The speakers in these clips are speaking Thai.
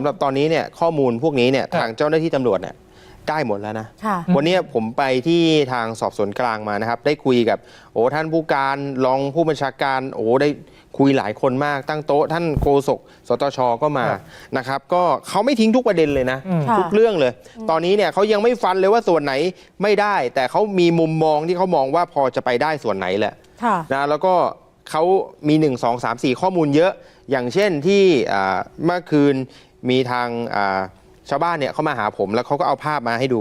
ำหรับตอนนี้เนี่ยข้อมูลพวกนี้เนี่ยทางเจ้าหน้าที่ตำรวจเนี่ยได้หมดแล้วนะ ค่ะ วันนี้ผมไปที่ทางสอบสวนกลางมานะครับ ได้คุยกับ โอ้ท่านผู้การรองผู้บัญชาการ โอ้ได้คุยหลายคนมาก ตั้งโต๊ะท่านโฆษกสตชก็มาครับนะครับ ก็เขาไม่ทิ้งทุกประเด็นเลยนะอืมค่ะ ทุกเรื่องเลย ตอนนี้เนี่ยเขายังไม่ฟันเลยว่าส่วนไหนไม่ได้ แต่เขามีมุมมองที่เขามองว่าพอจะไปได้ส่วนไหนแหละ ค่ะ นะแล้วก็เขามี 1 2 3 4 ข้อมูลเยอะ อย่างเช่นที่อ่าเมื่อคืน มีทางอ่าชาวบ้านเนี่ยเขามาหาผมแล้วเขาก็เอาภาพมาให้ดู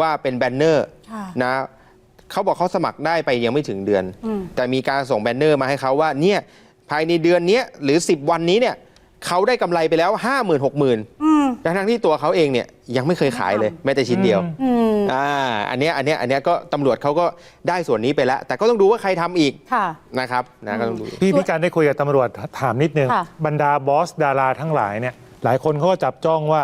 ว่าเป็นแบนเนอร์ค่ะนะเขาบอกเขาสมัครได้ไปยังไม่ถึงเดือนอืมแต่มีการส่งแบนเนอร์มาให้เขาว่าเนี่ยภายในเดือนเนี้ยหรือ 10 วันนี้เนี่ยเขาได้กำไรไปแล้ว 5 0 0 0 0 6 0 0 0อืม0ทั้งๆที่ตัวเขาเองเนี่ยยังไม่เคยขายเลยแม้แต่ชิ้นเดียวอืมอ่าอันเนี้ยอันเนี้ยอันเนี้ยก็ตำรวจเขาก็ได้ส่วนนี้ไปแล้ว แต่ก็ต้องดูว่าใครทำอีกค่ะนะครับนะก็ต้องดูพี่พิการได้คุยกับตำรวจถามนิดนึงค่ะบรรดาบอสดาราทั้งหลายเนี่ย หลายคนเขาก็จับจ้องว่า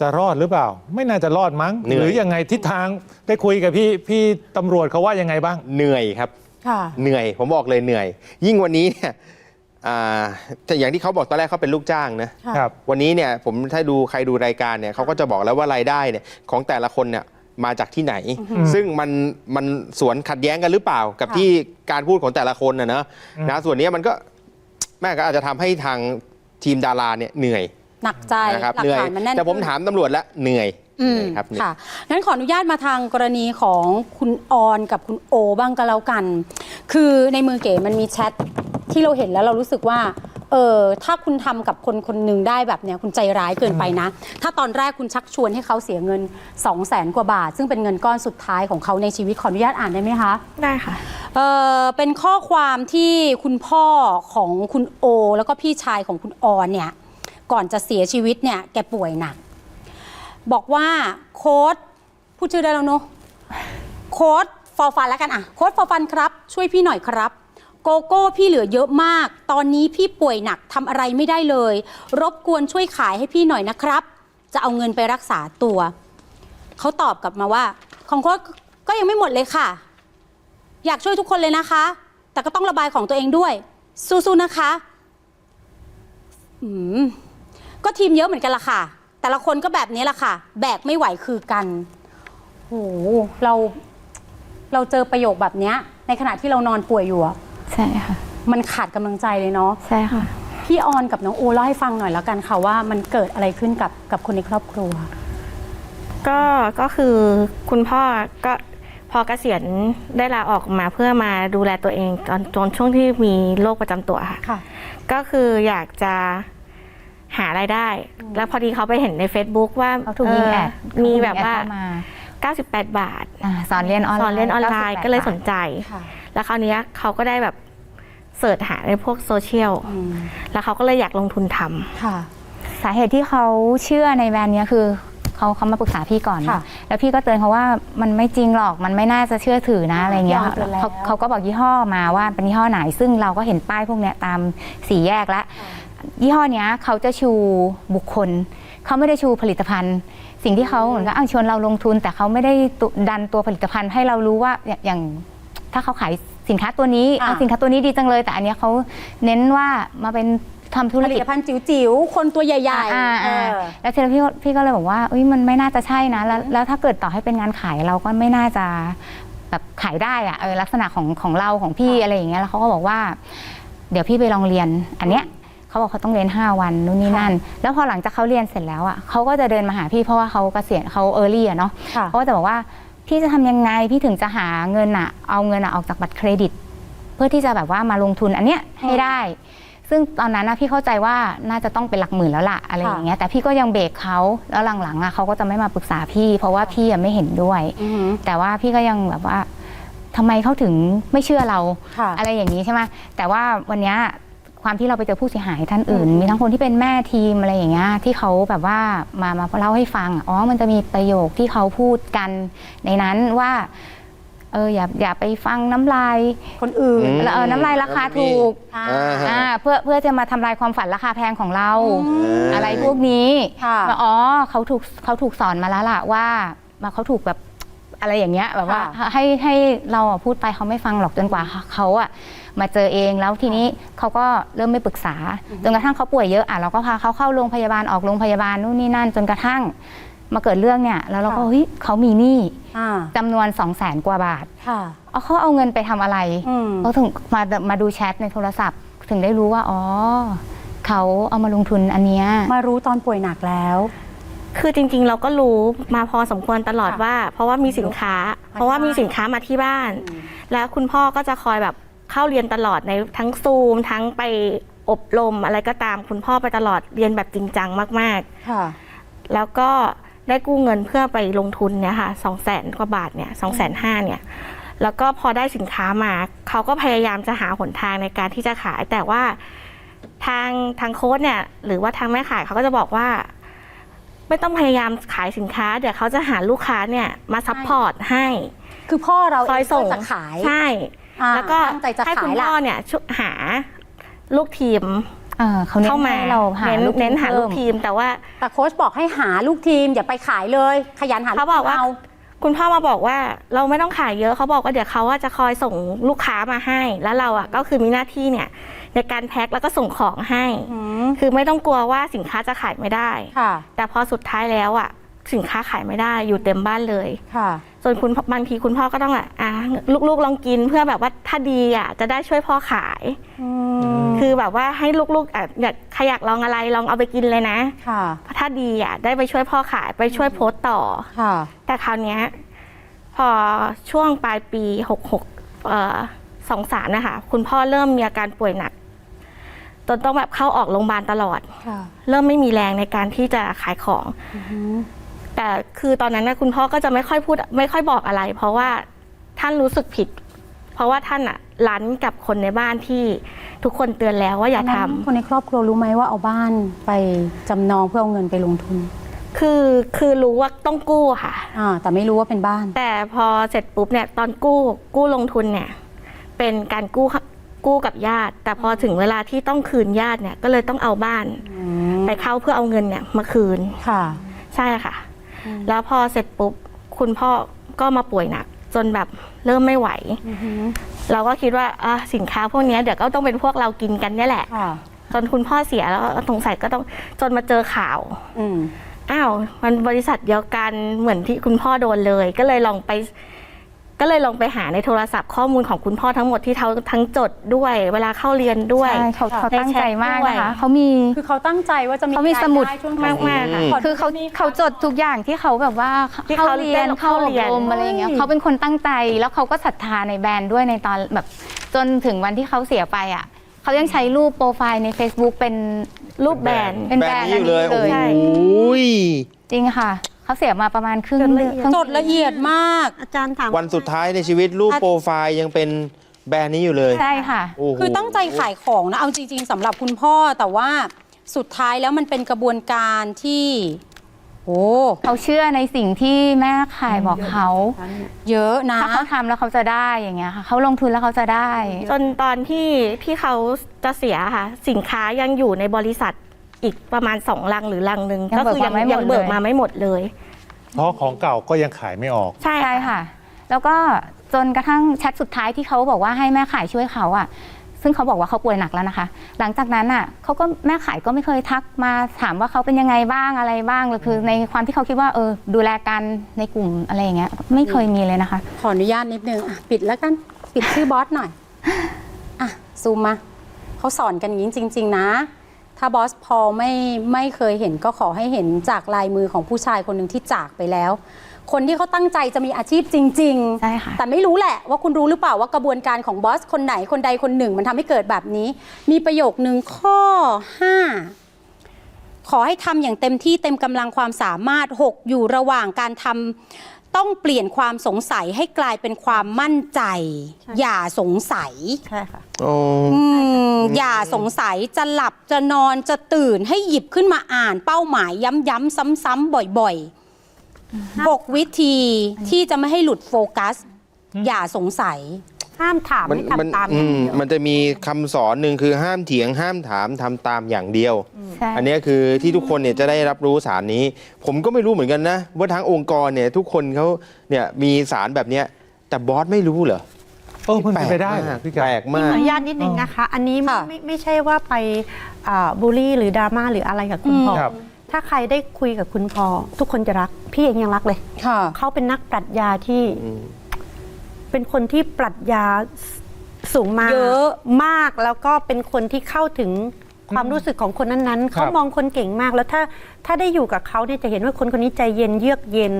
จะรอดหรือเปล่า ไม่น่าจะรอดมั้ง เหนื่อยหรือยังไงทิศทางได้คุยกับพี่พี่ตำรวจเขาว่ายังไงบ้าง เหนื่อยครับ ค่ะ เหนื่อยผมบอกเลยเหนื่อย ยิ่งวันนี้เนี่ยอ่าแต่อย่างที่เขาบอกตอนแรกเขาเป็นลูกจ้างนะ ค่ะ ครับ วันนี้เนี่ยผมถ้าดูใครดูรายการเนี่ยเขาก็จะบอกแล้วว่ารายได้เนี่ยของแต่ละคนเนี่ยมาจากที่ไหน ซึ่งมันมันสวนขัดแย้งกันหรือเปล่า กับค่ะที่การพูดของแต่ละคนนะเนอะอืมนะส่วนนี้มันก็ แม่ก็อาจจะทำให้ทางทีมดาราเนี่ยเหนื่อย หนักใจนะครับหลัเหนื่อยฐานมันแน่นแต่ผมขึ้น ถามตำรวจแล้วเหนื่อยอืเหมนื่อยครับเหนื่อย ค่ะ งั้นขออนุญาตมาทางกรณีของคุณออนกับคุณโอบ้างก็แล้วกัน คือในมือเก๋มันมีแชทที่เราเห็นแล้วเรารู้สึกว่า เออถ้าคุณทำกับคนคนหนึ่งได้แบบเนี้ยคุณใจร้ายเกินไปนะ ถ้าตอนแรกคุณชักชวนให้เขาเสียเงิน 2 0 0แสนกว่าบาท ซึ่งเป็นเงินก้อนสุดท้ายของเขาในชีวิตขออนุญาตอ่านได้ไหมคะ ได้ค่ะ เอ่อเป็นข้อความที่คุณพ่อของคุณโอ แล้วก็พี่ชายของคุณออนเนี่ย ก่อนจะเสียชีวิตเนี่ยแกป่วยหนัก บอกว่าโค้ดพูดชื่อได้แล้วเนอะโค้ดฟอร์ฟันแล้วกันอะโค้ดฟอร์ฟันครับ ช่วยพี่หน่อยครับ โกโก้พี่เหลือเยอะมาก ตอนนี้พี่ป่วยหนักทำอะไรไม่ได้เลย รบกวนช่วยขายให้พี่หน่อยนะครับ จะเอาเงินไปรักษาตัว เขาตอบกลับมาว่า ของโค้ดก็ยังไม่หมดเลยค่ะ อยากช่วยทุกคนเลยนะคะ แต่ก็ต้องระบายของตัวเองด้วย สู้ๆนะคะ อืม ก็ทีมเยอะเหมือนกันละค่ะ แต่ละคนก็แบบนี้ละค่ะ แบกไม่ไหวคือกันโหเรา เราเจอประโยคแบบเนี้ย ในขณะที่เรานอนป่วยอยู่อะใช่ค่ะ มันขาดกำลังใจเลยเนาะใช่ค่ะ พี่ออนกับน้องโอเล่าให้ฟังหน่อยแล้วกันค่ะว่ามันเกิดอะไรขึ้นกับกับคนในครอบครัว ก็ก็คือคุณพ่อก็พอเกษียณได้ลาออกมาเพื่อมาดูแลตัวเองตอนตอนช่วงที่มีโรคประจำตัวค่ะ ค่ะ ก็คืออยากจะ หารายได้ แล้วพอดีเขาไปเห็นใน Facebook ว่าเขาถูกยิงแอดเออมีแบบว่าเขถูกยิงแอดเข้มา98 บาทอ่าสอนเรียนออนไลน์สอนเรียนออนไลน์98ก็เลยสนใจค่ะแล้วคราวเนี้ยเขาก็ได้แบบเสิร์ชหาในพวกโซเชียลอืมแล้วเขาก็เลยอยากลงทุนทำค่ะสาเหตุที่เขาเชื่อในแบรนด์เนี้ยคือเขาเขามาปรึกษาพี่ก่อนค่ะนะแล้วพี่ก็เตือนเขาว่ามันไม่จริงหรอกมันไม่น่าจะเชื่อถือนะอะไรเงี้ยยอมเตือนแล้วเขาเขาก็บอกยี่ห้อมาว่าเป็นยี่ห้อไหน ซึ่งเราก็เห็นป้ายพวกเนี้ยตามสี่แยกแล้ว ยี่ห้อเนี้ยเขาจะชูบุคคล เขาไม่ได้ชูผลิตภัณฑ์ สิ่งที่เขาเหมือนกับอ้างชวนเราลงทุน แต่เขาไม่ได้ตุดันตัวผลิตภัณฑ์ให้เรารู้ว่าอย่างอย่างถ้าเขาขายสินค้าตัวนี้อ่าเอาสินค้าตัวนี้ดีจังเลย แต่อันเนี้ยเขาเน้นว่ามาเป็นทำธุผรลิกิจตภัณฑ์จิ๋วๆ คนตัวใหญ่อ่าๆอ่าเออแล้วทีนี้พี่ก็พี่ก็เลยบอกว่าอุ้ยมันไม่น่าจะใช่นะ แล้วแล้วถ้าเกิดต่อให้เป็นงานขายเราก็ไม่น่าจะแบบขายได้อะเออลักษณะของของเราของพี่ค่ะอะไรอย่างเงี้ยแล้วเขาก็บอกว่า เดี๋ยวพี่ไปลองเรียนอันเนี้ย เขาบอกเขาต้องเรียน 5 วันนู่นนี่นั่น แล้วพอหลังจากเขาเรียนเสร็จแล้วอะเขาก็จะเดินมาหาพี่เพราะว่าเขาเกษียณเขาเออร์ลี่อะเนาะค่ะเขาก็จะบอกว่าพี่จะทำยังไงพี่ถึงจะหาเงินอะเอาเงินอะออกจากบัตรเครดิต เพื่อที่จะแบบว่ามาลงทุนอันเนี้ยให้ได้ ซึ่งตอนนั้นนะพี่เข้าใจว่าน่าจะต้องเป็นหลักหมื่นแล้วล่ะอะไรอย่างเงี้ยแต่พี่ก็ยังเบรกเขาแล้วหลังๆอะเขาก็จะไม่มาปรึกษาพี่ เพราะว่าพี่อะไม่เห็นด้วย อือหือแต่ว่าพี่ก็ยังแบบว่าทำไมเขาถึงไม่เชื่อเรา ค่ะ อะไรอย่างนี้ใช่ไหมแต่ว่าวันเนี้ย ความที่เราไปเจอผู้เสียหายท่านอื่นอืมมีทั้งคนที่เป็นแม่ทีมอะไรอย่างเงี้ยที่เขาแบบว่ามามาเล่าให้ฟังอะอ๋อมันจะมีประโยคที่เขาพูดกันในนั้นว่าเอออย่าอย่าไปฟังน้ำลายคนอื่นอืมเออน้ำลายราคาถูกอ่าอ่าฮะอ่าเพื่อเพื่อจะมาทำลายความฝันราคาแพงของเราอืมอะไรพวกนี้ค่ะว่าอ๋อเขาถูกเขาถูกสอนมาแล้วล่ะว่าว่าเขาถูกแบบอะไรอย่างเงี้ยแบบว่าค่ะให้ให้เราอะพูดไปเขาไม่ฟังหรอกจนกว่าเขาอะ มาเจอเองแล้วทีนี้เขาก็เริ่มไม่ปรึกษาจนกระทั่งเขาป่วยเยอะอะเราก็พาเขาเข้าโรงพยาบาลออกโรงพยาบาลนู่นนี่นั่น จนกระทั่งมาเกิดเรื่องเนี่ย แล้วเราก็เฮ้ยเขามีหนี้อ่าจำนวน2 0 0แสนกว่าบาทค่ะเอาเขาเอาเงินไปทำอะไรอืมเขาถึงมามาดูแชทในโทรศัพท์ ถึงได้รู้ว่าอ๋อเขาเอามาลงทุนอันเนี้ยมารู้ตอนป่วยหนักแล้วคือจริงๆ เราก็รู้มาพอสมควรตลอดค่ะว่า เพราะว่ามีสินค้า เพราะว่ามีสินค้ามาที่บ้าน แล้วคุณพ่อก็จะคอยแบบ เข้าเรียนตลอดในทั้งซูม ทั้งไปอบรมอะไรก็ตามคุณพ่อไปตลอดเรียนแบบจริงจังมากค่ะๆแล้วก็ได้กู้เงินเพื่อไปลงทุนเนี่ยค่ะสองแสนกว่าบาทเนี่ยสองแสนห้าเนี่ย แล้วก็พอได้สินค้ามา เขาก็พยายามจะหาหนทางในการที่จะขาย แต่ว่าทางทางโค้ดเนี่ย หรือว่าทางแม่ขายเขาก็จะบอกว่า ไม่ต้องพยายามขายสินค้า เดี๋ยวเขาจะหาลูกค้าเนี่ยมาซัพพอร์ตให้ คือพ่อเราคอยเองส่งก็จะขาย ใช่ อ่าแล้วก็ตั้งใจจะให้คุขาณยพ่ละอเนี่ยช่วยหาลูกทีมเออเขาเน้นเข้ามาให้เราหาเน้นลูกเน้นหาเพิ่ลูมกทีม แต่ว่า แต่โค้ชบอกให้หาลูกทีม อย่าไปขายเลย ขยันหาลูเขาบอกว่า เอา คุณพ่อมาบอกว่าเราไม่ต้องขายเยอะเขาบอกว่าเดี๋ยวเขาว่าจะคอยส่งลูกค้ามาให้ แล้วเราอะก็คือมีหน้าที่เนี่ยในการแพ็คแล้วก็ส่งของให้ อืมคือไม่ต้องกลัวว่าสินค้าจะขายไม่ได้ ค่ะ แต่พอสุดท้ายแล้วอะ สินค้าขายไม่ได้อยู่เต็มบ้านเลยค่ะ ส่วนคุณพ่อบางทีคุณพ่อก็ต้องอะอะลูกๆลองกินเพื่อแบบว่าถ้าดีอะจะได้ช่วยพ่อขายอืมคือแบบว่าให้ลูกๆอะอยากใครอยากลองอะไรลองเอาไปกินเลยนะค่ะถ้าดีอะได้ไปช่วยพ่อขายไปช่วยโพสต์ต่อค่ะ แต่คราวเนี้ยพอช่วงปลายปีหกหกเอ่อสองสามนะคะคุณพ่อเริ่มมีอาการป่วยหนักจนต้องแบบเข้าออกโรงพยาบาลตลอดค่ะเริ่มไม่มีแรงในการที่จะขายของ แต่คือตอนนั้นนะคุณพ่อก็จะไม่ค่อยพูดไม่ค่อยบอกอะไร เพราะว่าท่านรู้สึกผิด เพราะว่าท่านอะรั้นกับคนในบ้านที่ทุกคนเตือนแล้วว่าอย่าทำคนในครอบครัวรู้ไหมว่าเอาบ้านไปจำนองเพื่อเอาเงินไปลงทุน คือคือรู้ว่าต้องกู้ค่ะอ่าแต่ไม่รู้ว่าเป็นบ้าน แต่พอเสร็จปุ๊บเนี่ยตอนกู้กู้ลงทุนเนี่ย เป็นการกู้กู้กับญาติ แต่พอถึงเวลาที่ต้องคืนญาติเนี่ยก็เลยต้องเอาบ้านอืมไปเข้าเพื่อเอาเงินเนี่ยมาคืนค่ะ ใช่ค่ะ แล้วพอเสร็จปุ๊บคุณพ่อก็มาป่วยหนัก จนแบบเริ่มไม่ไหว เราก็คิดว่าอะสินค้าพวกเนี้ยเดี๋ยวก็ต้องเป็นพวกเรากินกันเนี่ยแหละค่ะจนคุณพ่อเสียแล้วสงสัยก็ต้องจนมาเจอข่าวอืมอ้าวมันบริษัทเดียวกันเหมือนที่คุณพ่อโดนเลย ก็เลยลองไป ก็เลยลองไปหาในโทรศัพท์ข้อมูลของคุณพ่อทั้งหมดที่เขาทั้งจดด้วย เวลาเข้าเรียนด้วย ใช่เขาเขาตั้งใจมากในแชทด้วยนะคะเขามี คือเขาตั้งใจว่าจะมีเขามีสมุดรยไช่วงมากมากๆค่ะอืมคือเขาเขาจดทุกอย่างที่เขาแบบว่าที่เข้าเขาเรียนได้เข้าเข้าอบเรียน รมอะไรอย่างเงี้ยเขาเป็นคนตั้งใจแล้วเขาก็ศรัทธาในแบรนด์ด้วยในตอนแบบจนถึงวันที่เขาเสียไปอะเขายังใช้รูปโปรไฟล์ใน Facebook เป็น รูปแบรนด์ เป็นแบแบรรนนด์ด์นี้อยู่เลยอันโอ้นี้เลยยจริงค่ะ เขาเสียมาประมาณครึ่งจดละเดือนเอียดครึ่งจดละเอียดมาก อาจารย์ถาม วันสุดท้ายในชีวิตรูปโปรไฟล์ยังเป็นแบรนด์นี้อยู่เลย ใช่ค่ะโอ้โหคือตั้งใจขายของนะ เอาจริง ๆสำหรับคุณพ่อแต่ว่าสุดท้ายแล้วมันเป็นกระบวนการที่โอ้เขาเชื่อในสิ่งที่แม่ขายบอกเขาเยอะนะ ถ้าเขาทำแล้วเขาจะได้อย่างเงี้ยค่ะเขาลงทุนแล้วเขาจะได้ จนตอนที่ที่เขาจะเสียค่ะ สินค้ายังอยู่ในบริษัท อีกประมาณสองลังหรือลังหนึ่งยังก็คือเบิกมาไม่หมดยังเบิกเลย มาไม่หมดเลย เพราะของเก่าก็ยังขายไม่ออก ใช่ใช่ค่ะ แล้วก็จนกระทั่งแชทสุดท้ายที่เขาบอกว่าให้แม่ขายช่วยเขาอะ ซึ่งเขาบอกว่าเขาป่วยหนักแล้วนะคะ หลังจากนั้นอะเขาก็แม่ขายก็ไม่เคยทักมาถามว่าเขาเป็นยังไงบ้างอะไรบ้างหรือคือในความที่เขาคิดว่าเออดูแลกันในกลุ่มอะไรอย่างเงี้ยไม่เคยมีเลยนะคะ ขออนุญาตนิดนึงอะปิดแล้วกัน ปิดชื่อบอสหน่อย อะ ซูมมา เขาสอนกันอย่างนี้จริง ๆ นะ ถ้าบอสพอไม่ไม่เคยเห็นก็ขอให้เห็นจากลายมือของผู้ชายคนหนึ่งที่จากไปแล้ว คนที่เขาตั้งใจจะมีอาชีพจริงๆใช่ค่ะแต่ไม่รู้แหละว่าคุณรู้หรือเปล่าว่ากระบวนการของบอสคนไหนคนใดคนหนึ่ง มันทำให้เกิดแบบนี้ มีประโยคนึงข้อ 5 ขอให้ทำอย่างเต็มที่เต็มกำลังความสามารถ 6 อยู่ระหว่างการทำ ต้องเปลี่ยนความสงสัยให้กลายเป็นความมั่นใจ อย่าสงสัย ใช่ค่ะ โอ้ อืมอย่าสงสัยจะหลับจะนอนจะตื่นให้หยิบขึ้นมาอ่านเป้าหมายย้ำๆซ้ำๆบ่อยๆหกวิธีที่จะไม่ให้หลุดโฟกัส อย่าสงสัย ห้ามถามมันให้มันทำตามออืย่างมเดียวมันจะมีคำสอนหนึ่งคือห้ามเถียงห้ามถามทำตามอย่างเดียว ใช่อันเนี้ยคือที่ทุกคนเนี่ยจะได้รับรู้สารนี้ ผมก็ไม่รู้เหมือนกันนะ ว่าทั้งองค์กรเนี่ยทุกคนเขาเนี่ยมีสารแบบเนี้ยแต่บอสไม่รู้เหรอเออมันเป็นไปได้เหรมาอกพี่การแปลกขมาอก อนุญาตนิดนึงนะคะ อันนี้ไม่ค่ะ ไม่ไม่ใช่ว่าไปอ่าบูลลี่หรือดราม่าหรืออะไรกับคุณพอครับ ถ้าใครได้คุยกับคุณพอทุกคนจะรัก พี่เองยังรักเลย ค่ะ เขาเป็นนักปรัชญาที่อืม เป็นคนที่ปรัชญาสูงมากเยอะมากแล้วก็เป็นคนที่เข้าถึงความรู้สึกของคนนั้นๆครับเขามองคนเก่งมากแล้วถ้าถ้าได้อยู่กับเขาเนี่ยจะเห็นว่าคนคนนี้ใจเย็นเยือกเย็น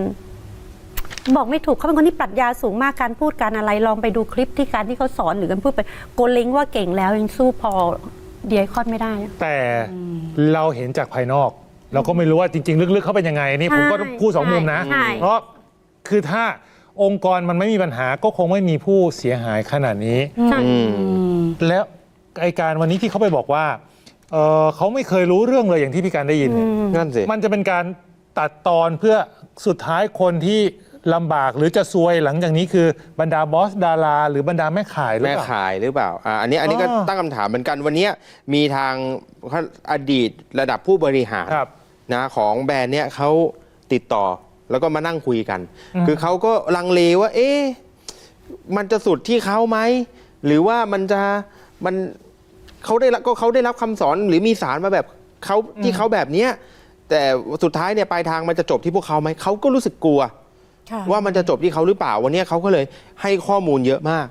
บอกไม่ถูกเขาเป็นคนที่ปรัชญาสูงมากการพูดการอะไรลองไปดูคลิปที่การที่เขาสอนหรือการพูดไปโกเล้งว่าเก่งแล้วยังสู้พอเดียคอนไม่ได้นะแต่เราเห็นจากภายนอก เราก็ไม่รู้ว่าจริง ๆ ลึกๆเขาเป็นยังไงนี่ผมก็ใช่พูดสองมุมนะใช่เพราะคือถ้า องค์กรมันไม่มีปัญหาก็คงไม่มีผู้เสียหายขนาดนี้ใช่อืมแล้วไอการวันนี้ที่เขาไปบอกว่าเออเขาไม่เคยรู้เรื่องเลยอย่างที่พี่การได้ยินเนี่ยนั่นสิ มันจะเป็นการตัดตอนเพื่อสุดท้ายคนที่ลำบากหรือจะซวยหลังจากนี้คือบรรดาบอสดารา หรือบรรดาแม่ขายหรือแม่เปล่า ขายหรือเปล่าอ่าอันนี้อันนี้ก็อ๋อตั้งคำถามเหมือนกันวันเนี้ยมีทางอดีตระดับผู้บริหารครับ นะของแบรนด์เนี่ยเขาติดต่อ แล้วก็มานั่งคุยกันอืมคือเขาก็ลังเลว่า เอ๊ะมันจะสุดที่เขาไหมหรือว่ามันจะมันเขาได้รับก็เขาได้รับคำสอนหรือมีสารมาแบบเขาที่เขาแบบเนี้ยแต่สุดท้ายเนี่ยปลายทางมันจะจบที่พวกเขาไหมเขาก็รู้สึกกลัว ว่ามันจะจบที่เขาหรือเปล่าวันนี้เขาก็เลยให้ข้อมูลเยอะมาก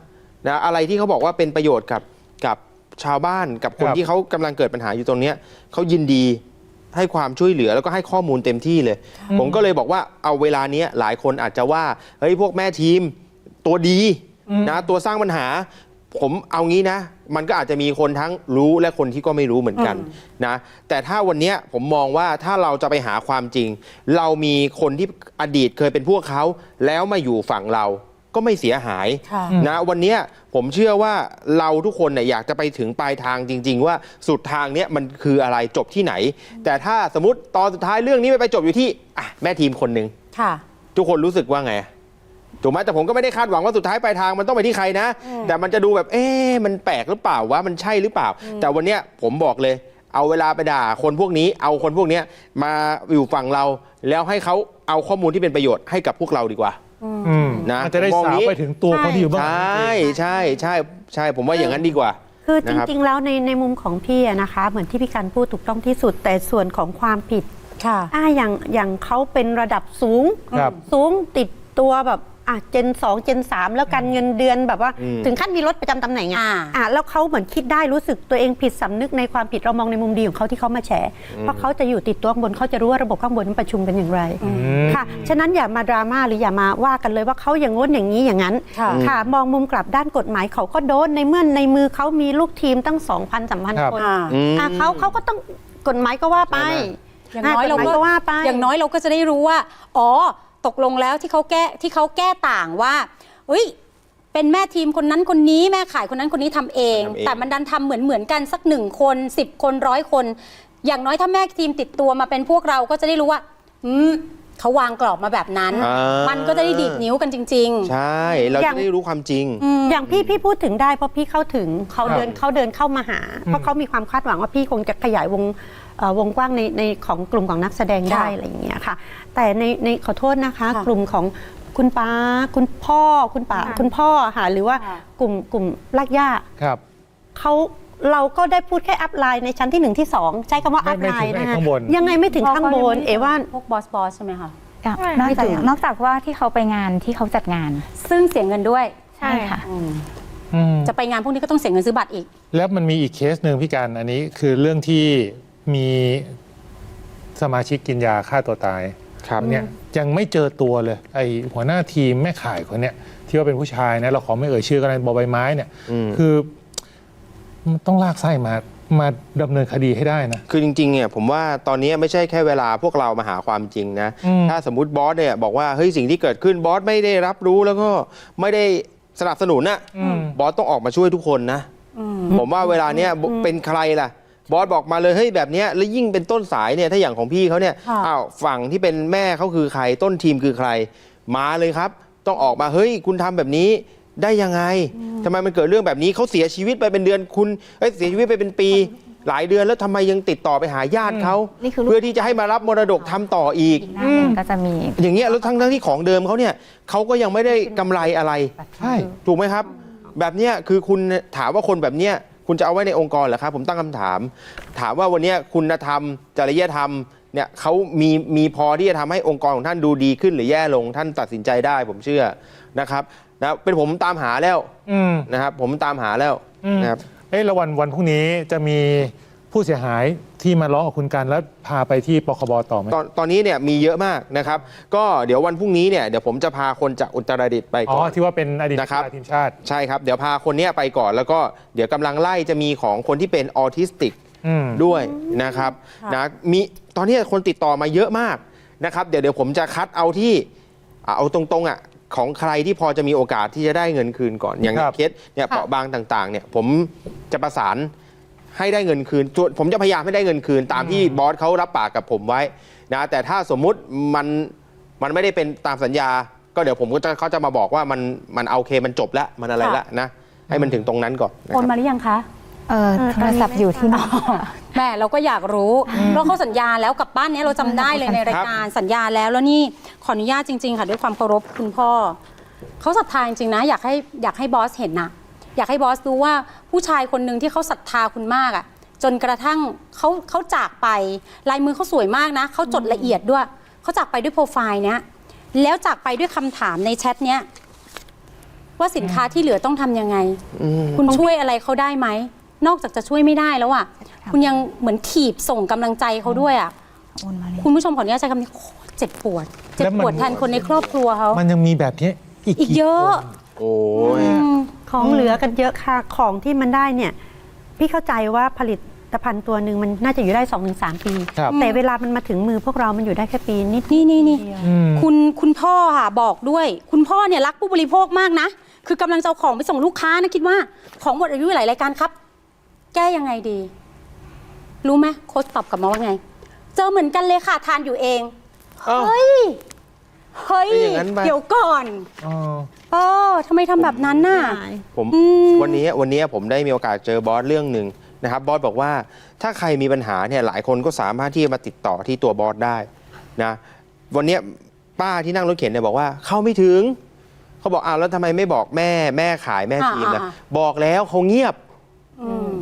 นะอะไรที่เขาบอกว่าเป็นประโยชน์กับกับชาวบ้านกับคนครับที่เขากำลังเกิดปัญหาอยู่ตรงเนี้ยเขายินดี ให้ความช่วยเหลือแล้วก็ให้ข้อมูลเต็มที่เลย ผมก็เลยบอกว่าเอาเวลาเนี้ยหลายคนอาจจะว่าเฮ้ยพวกแม่ทีมตัวดีนะตัวสร้างปัญหา ผมเอางี้นะ มันก็อาจจะมีคนทั้งรู้และคนที่ก็ไม่รู้เหมือนกันนะแต่ถ้าวันเนี้ยผมมองว่าถ้าเราจะไปหาความจริง เรามีคนที่อดีตเคยเป็นพวกเขาแล้วมาอยู่ฝั่งเรา ก็ไม่เสียหายค่ะนะวันเนี้ยผมเชื่อว่าเราทุกคนเนี่ยอยากจะไปถึงปลายทางจริง ๆ ว่าสุดทางเนี้ยมันคืออะไรจบที่ไหน แต่ถ้าสมมติตอนสุดท้ายเรื่องนี้ไม่ไปจบอยู่ที่อะแม่ทีมคนหนึ่งค่ะ ทุกคนรู้สึกว่าไงถูกไหมแต่ผมก็ไม่ได้คาดหวังว่าสุดท้ายปลายทางมันต้องไปที่ใครนะ แต่มันจะดูแบบเอ๊ะมันแปลกหรือเปล่าวะมันใช่หรือเปล่า แต่วันเนี้ยผมบอกเลย เอาเวลาไปด่าคนพวกนี้ เอาคนพวกเนี้ยมาอยู่ฝั่งเรา แล้วให้เขาเอาข้อมูลที่เป็นประโยชน์ให้กับพวกเราดีกว่า อืมนะมันจะได้มองสาวนี้ไปถึงตัวคนที่อยู่เบ้างใช่ใช่ใช่ใช่ผมว่าอย่างนั้นดีกว่า คือจนะครับ ริงๆ แล้วในในมุมของพี่อะนะคะ เหมือนที่พี่การพูดถูกต้องที่สุด แต่ส่วนของความผิดค่ะ อ่าอย่างอย่างเขาเป็นระดับสูง ครับ สูงติดตัวแบบ อะเจน2เจน3แล้วการเงินเดือนแบบว่า อืม ถึงขั้นมีรถประจำตำแหน่งอ่าอะอะแล้วเขาเหมือนคิดได้รู้สึกตัวเองผิดสำนึกในความผิดเรามองในมุมดีของเขาที่เขามาแฉ เพราะเขาจะอยู่ติดตัวข้างบนเขาจะรู้ว่าระบบข้างบนมันประชุมกันอย่างไรมค่ะฉะนั้นอย่ามาดราม่าหรืออย่ามาว่ากันเลยว่าเขาอย่างง้นอย่างนี้อย่างนั้นค่ะ ค่ะ มองมุมกลับด้านกฎหมายเขาก็โดนในเมื่อในมือเขามีลูกทีมตั้ง2,000สามพันครับ คน อ่าอืม อะเขาเขาก็ต้องกฎหมายก็ว่าไปใช่ไหมอย่างน้อยเรากฎหมก็ว่าไป อย่างน้อยเราก็จะได้รู้ว่า อ๋อ ตกลงแล้วที่เขาแก้ที่เขาแก้ต่างว่าเอ้ยเป็นแม่ทีมคนนั้นคนนี้แม่ขายคนนั้นคนนี้ทำเองทำเอง แต่มันดันทำเหมือนเหมือนกันสักหนึ่งคนสิบคนร้อยคน อย่างน้อยถ้าแม่ทีมติดตัวมาเป็นพวกเราก็จะได้รู้ว่า อืมเขาวางกรอบมาแบบนั้นอ่ามัมันก็จะได้ดีดนิ้วกันจริงใช่ เราอย่าจะงได้รู้ความจริงๆอืมอย่างพี่พี่พูดถึงได้เพราะพี่เข้าถึงเขาครับเดินเขาเดินเข้ามาหา เพราะเขามีความคาดหวังว่าพี่คงจะขยายวงเอ่อ วงกว้างในในของกลุ่มของนักแสดงได้ค่ะอะไรอย่างเงี้ยค่ะ แต่ในในขอโทษนะคะค่ะกลุ่มของคุณป้าคุณพ่อคุณป้าค่ะคุณพ่อค่ะหรือว่าค่ะกลุ่มกลุ่มลากย่าครับเขาเราก็ได้พูดแค่อัพไลน์ในชั้นที่หนึ่งที่สองใช้คำว่าไม่อัพไลน์ไม่ถึงนะคะข้างบนยังไงไม่ถึงข้างบน เอว่าพวกบอสบอสใช่ไหมคะนอกใช่จากไม่ถึงนอกจากว่าที่เขาไปงานที่เขาจัดงาน ซึ่งเสียเงินด้วย ใช่ค่ะอืมอืมจะไปงานพวกนี้ก็ต้องเสียเงินซื้อบัตรอีก แล้วมันมีอีกเคสหนึ่งพี่การอันนี้คือเรื่องที่ มีสมาชิกกินยาฆ่าตัวตายครับเนี่ยยังไม่เจอตัวเลย ไอหัวหน้าทีมแม่ขายคนเนี้ยที่ว่าเป็นผู้ชายนะเราขอไม่เอ่ยชื่อกันบอใบไม้เนี่ยอืมคือมันต้องลากไส้มามาดำเนินคดีให้ได้นะ คือจริงๆเนี่ยผมว่าตอนนี้ไม่ใช่แค่เวลาพวกเรามาหาความจริงนะอืมถ้าสมมติบอสเนี่ยบอกว่าเฮ้ยสิ่งที่เกิดขึ้นบอสไม่ได้รับรู้แล้วก็ไม่ได้สนับสนุนนะอืมบอสต้องออกมาช่วยทุกคนนะ ผมว่าเวลาเนี้ยเป็นใครล่ะ บอสบอกมาเลยเฮ้ยแบบเนี้ยแล้วยิ่งเป็นต้นสายเนี่ยถ้าอย่างของพี่เขาเนี่ยค่ะ อ้าวฝั่งที่เป็นแม่เขาคือใครต้นทีมคือใคร มาเลยครับ ต้องออกมาเฮ้ยคุณทำแบบนี้ได้ยังไงทำไมมันเกิดเรื่องแบบนี้เขาเสียชีวิตไปเป็นเดือนคุณเอ้ยเสียชีวิตไปเป็นปี หลายเดือนแล้วทำไมยังติดต่อไปหาญาติเขานี่คือรูปเพื่อที่จะให้มารับมรดกทำต่ออีก อีกหน้าหนึ่งก็จะมีอย่างเงี้ยแล้วทั้งทั้งที่ของเดิมเขาเนี่ยเขาก็ยังไม่ได้กำไรอะไรใช่ถูกไหมครับ แบบเนี้ยคือคุณถามว่าคนแบบเนี้ย คุณจะเอาไว้ในองค์กรเหรอครับผมตั้งคำถาม ถามว่าวันเนี้ยคุณธรรม จริยธรรมเนี่ยเขามีมีพอที่จะทำให้องค์กรของท่านดูดีขึ้นหรือแย่ลงท่านตัดสินใจได้ผมเชื่อนะครับนะเป็นผมตามหาแล้วอืมนะครับผมตามหาแล้วอืมนะครับเอ้แล้ววันวันพรุ่งนี้จะมี ผู้เสียหายที่มาร้องกับคุณกันแล้วพาไปที่ปคบต่อไหม ตอนตอนนี้เนี่ยมีเยอะมากนะครับ ก็เดี๋ยววันพรุ่งนี้เนี่ยเดี๋ยวผมจะพาคนจากอุตรดิตถ์ไปอ๋อก่อน ที่ว่าเป็นอดีตนะครับนักกีฬาทีมชาติ ใช่ครับ เดี๋ยวพาคนเนี้ยไปก่อนแล้วก็เดี๋ยวกำลังไล่จะมีของคนที่เป็นออทิสติก อืม ด้วยนะครับนะมีตอนนี้คนติดต่อมาเยอะมากนะครับเดี๋ยวเดี๋ยวผมจะคัดเอาที่อะเอาตรงๆอะของใครที่พอจะมีโอกาสที่จะได้เงินคืนก่อนอย่างครับ เคสเนี่ยเปราะบางต่างๆเนี่ยผมจะประสาน ให้ได้เงินคืนส่วนผมจะพยายามให้ได้เงินคืน ตามที่บอสเขารับปากกับผมไว้นะแต่ถ้าสมมุติมันมันไม่ได้เป็นตามสัญญา ก็เดี๋ยวผมก็จะเขาจะมาบอกว่ามันมันเอาโอเคมันจบแล้วมันอะไรแล้วนะให้มันถึงตรงนั้นก่อนนะโอคนรับ มาหรือยังคะ เออโทรศัพท์อยู่ที่นี่แม่เราก็อยากรู้ เพราะเขาสัญญาแล้วกับบ้านเนี้ยเราจำได้เลยในรายการสัญญาแล้วแล้วนี่ขออนุญาตจริง ๆ ค่ะด้วยความเคารพคุณพ่อเขาศรัทธาจริงๆนะ อยากให้อยากให้บอสเห็นนะ อยากให้บอสรู้ว่าผู้ชายคนหนึ่งที่เขาศรัทธาคุณมากอะจนกระทั่งเขาเขาจากไปลายมือเขาสวยมากนะเขาจดละเอียดด้วยเขาจากไปด้วยโปรไฟล์เนี้ยแล้วจากไปด้วยคำถามในแชทเนี้ยว่าสินค้าที่เหลือต้องทำยังไงคุณช่วยอะไรเขาได้ไหม นอกจากจะช่วยไม่ได้แล้วอะคุณยังเหมือนถีบส่งกำลังใจเขาด้วยอะโอนมาเลย คุณผู้ชมขออนุญาตใช้คำนี้โคตรเจ็บปวด เจ็บปวดแล้วมันแทนคนในครอบครัวเขา มันยังมีแบบนี้อีกอีกกี่เยอะ คน โอ้ยอืมของเหลือกันเยอะค่ะ ของที่มันได้เนี่ย พี่เข้าใจว่าผลิตภัณฑ์ตัวหนึ่งมันน่าจะอยู่ได้2อถึงสปี ครับ แต่เวลามันมาถึงมือพวกเรามันอยู่ได้แค่ปีนิด นี่นี่นี่เดียวอืมคุณคุณพ่อค่ะบอกด้วย คุณพ่อเนี่ยรักผู้บริโภคมากนะ คือกำลังจะเอาของไปส่งลูกค้านะคิดว่า ของหมดอายุหลายรายการครับ แก้ยังไงดี รู้ไหมโค้ชตอบกลับมาว่าไง เจอเหมือนกันเลยค่ะทานอยู่เอง เอ้า เฮ้ย เฮ้ย เป็นอย่างนั้นปะ เดี๋ยวก่อน อ๋อ เออทำไมทำแบบนั้นน่ะ ผมอืม วันนี้วันนี้ผมได้มีโอกาสเจอบอสเรื่องหนึ่งนะครับบอสบอกว่าถ้าใครมีปัญหาเนี่ยหลายคนก็สามารถที่จะมาติดต่อที่ตัวบอสได้นะวันนี้ป้าที่นั่งรถเข็นเนี่ยบอกว่าเข้าไม่ถึง เขาบอกอ้าวแล้วทำไมไม่บอกแม่แม่ขายแม่ทีมนะอ่า บอกแล้วเขาเงียบ อืม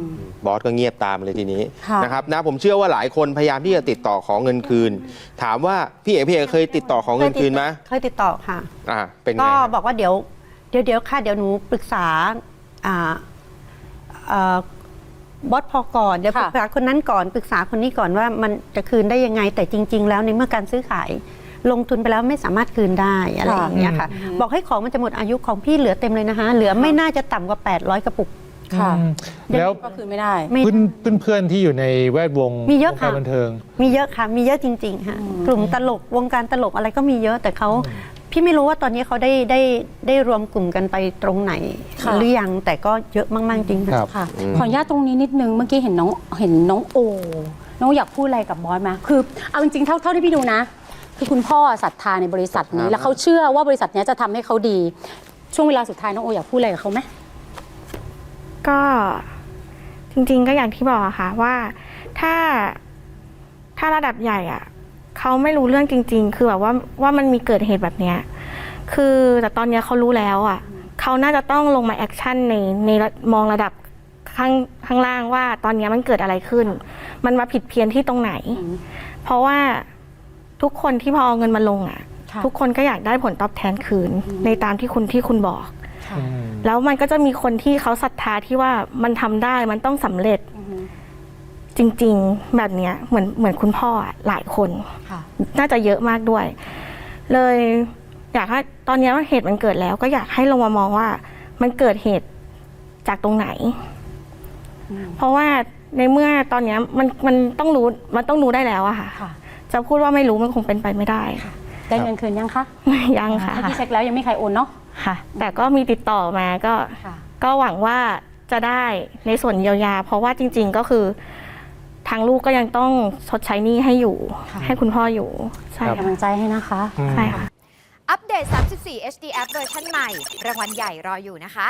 บอสก็เงียบตามเลยทีนี้ค่ะ นะครับนะผมเชื่อว่าหลายคนพยายามที่จะติดต่อของเงินคืน ถามว่าพี่เอกพี่เอกเคยติดต่อของเงินคืนไหมเคยติดต่อค่ะ อ่าเป็นไงก็ครับบอกว่าเดี๋ยวเดี๋ยวเดี๋ยวค่ะเดี๋ยวหนูปรึกษาอ่าเอ่อบอสพอก่อนเดี๋ยวปค่ะรึกษาคนนั้นก่อนปรึกษาคนนี้ก่อนว่ามันจะคืนได้ยังไงแต่จริง ๆ แล้วในเมื่อการซื้อขายลงทุนไปแล้วไม่สามารถคืนได้อะไรอย่างเงี้ยค่ะ บอกให้ของมันจะหมดอายุของพี่เหลือเต็มเลยนะคะเหลือไม่น่าจะต่ำกว่า 800 กระปุก ค่ะอืมแล้วก็คือไม่ได้ ไม่ เพื่อนเพื่อนๆที่อยู่ในแวดวงมีเยอะวงการค่ะบันเทิง มีเยอะค่ะ มีเยอะจริงๆค่ะ กลุ่มตลกวงการตลกอะไรก็มีเยอะ แต่เขาพี่ไม่รู้ว่าตอนนี้เขาได้ได้ได้รวมกลุ่มกันไปตรงไหน ค่ะ หรือยังแต่ก็เยอะมากๆจริงครัค่ะบค่ะขออนุญาตตรงนี้นิดนึงเมื่อกี้เห็นน้องเห็นน้องโอ น้องอยากพูดอะไรกับบอสไหมคือเอาจริงๆเท่าเท่าที่พี่ดูนะ คือคุณพ่อศรัทธาในบริษัทนี้ แล้วเขาเชื่อว่าบริษัทเนี้ยจะทำให้เขาดี ช่วงเวลาสุดท้ายน้องโออยากพูดอะไรกับเขาไหม ก็จริงๆก็อย่างที่บอกอะค่ะว่าถ้าถ้าระดับใหญ่อะเขาไม่รู้เรื่องจริง ๆ คือแบบว่าว่ามันมีเกิดเหตุแบบเนี้ยคือแต่ตอนเนี้ยเขารู้แล้วอะเขาน่าจะต้องลงมาแอคชั่นในในระมองระดับข้างข้างล่างว่าตอนเนี้ยมันเกิดอะไรขึ้น มันมาผิดเพี้ยนที่ตรงไหน เพราะว่าทุกคนที่พอเอาเงินมาลงอะค่ะ ทุกคนก็อยากได้ผลตอบแทนคืนในตามที่คุณที่คุณบอกค่ะอืม แล้วมันก็จะมีคนที่เขาศรัทธาที่ว่ามันทำได้มันต้องสำเร็จอือฮึจริง ๆ แบบเนี้ยเหมือนเหมือนคุณพ่ออะหลายคนค่ะน่าจะเยอะมากด้วย เลยอยากให้ตอนเนี้ยเหตุมันเกิดแล้ว ก็อยากให้ลงมามองว่า มันเกิดเหตุจากตรงไหน เพราะว่าในเมื่อตอนเนี้ยมันมันต้องรู้มันต้องรู้ได้แล้วอะค่ะค่ะ จะพูดว่าไม่รู้มันคงเป็นไปไม่ได้ได้เงินคืนยังคะยังค่ะเมื่อกี้เช็คแล้วยังไม่มีใครโอนเนาะ ค่ะ แต่ก็มีติดต่อมาก็ค่ะ ก็หวังว่าจะได้ในส่วนเยียวยา เพราะว่าจริง ๆก็คือ ทางลูกก็ยังต้องชดใช้หนี้ให้อยู่ ค่ะ ให้คุณพ่ออยู่ใช่เป็นกำลังใจให้นะคะอืมใช่ค่ะ อัปเดตษ34 HD App เวอร์ชันใหม่ รางวัลใหญ่รออยู่นะคะ